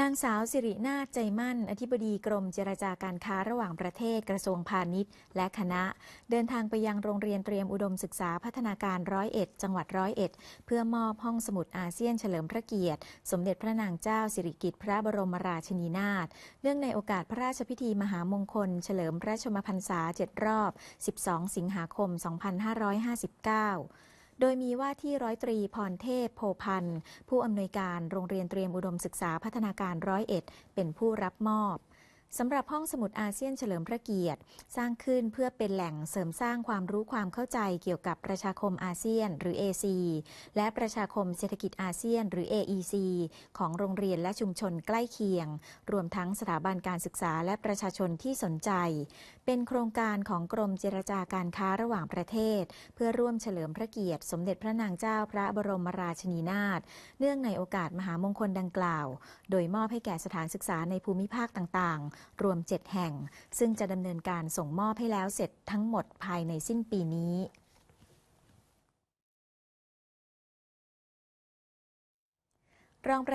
นางสาวสิรินาถใจมั่น อธิบดีกรมเจรจาการค้าระหว่างประเทศกระทรวงพาณิชย์ และคณะ เดินทางไปยังโรงเรียนเตรียมอุดมศึกษาพัฒนาการร้อยเอ็ดจังหวัดร้อยเอ็ดเพื่อมอบห้องสมุดอาเซียนเฉลิมพระเกียรติ สมเด็จพระนางเจ้าสิริกิติ์พระบรมราชินีนาถเนื่องในโอกาสพระราชพิธีมหามงคล เฉลิมพระชมพรรษา7รอบ 12 สิงหาคม 2559 โดยมีว่าที่ร้อยตรีพรเทพโพพันธ์ผู้อำนวยการโรงเรียนเตรียมอุดมศึกษาพัฒนาการร้อยเอ็ดเป็นผู้รับมอบ สำหรับห้องสมุดอาเซียนเฉลิมพระเกียรติ สร้างขึ้นเพื่อเป็นแหล่งเสริมสร้างความรู้ความเข้าใจเกี่ยวกับประชาคมอาเซียน หรือ AC และประชาคมเศรษฐกิจอาเซียน หรือ AEC ของโรงเรียนและชุมชนใกล้เคียง รวมทั้งสถาบันการศึกษาและประชาชนที่สนใจ เป็นโครงการของกรมเจรจาการค้าระหว่างประเทศ เพื่อร่วมเฉลิมพระเกียรติ สมเด็จพระนางเจ้าพระบรมราชินีนาถเนื่องในโอกาสมหามงคลดังกล่าว โดยมอบให้แก่สถานศึกษาในภูมิภาคต่างๆรวม 7 แห่ง ซึ่งจะดำเนินการส่งมอบให้แล้วเสร็จทั้งหมดภายในสิ้นปีนี้รองประ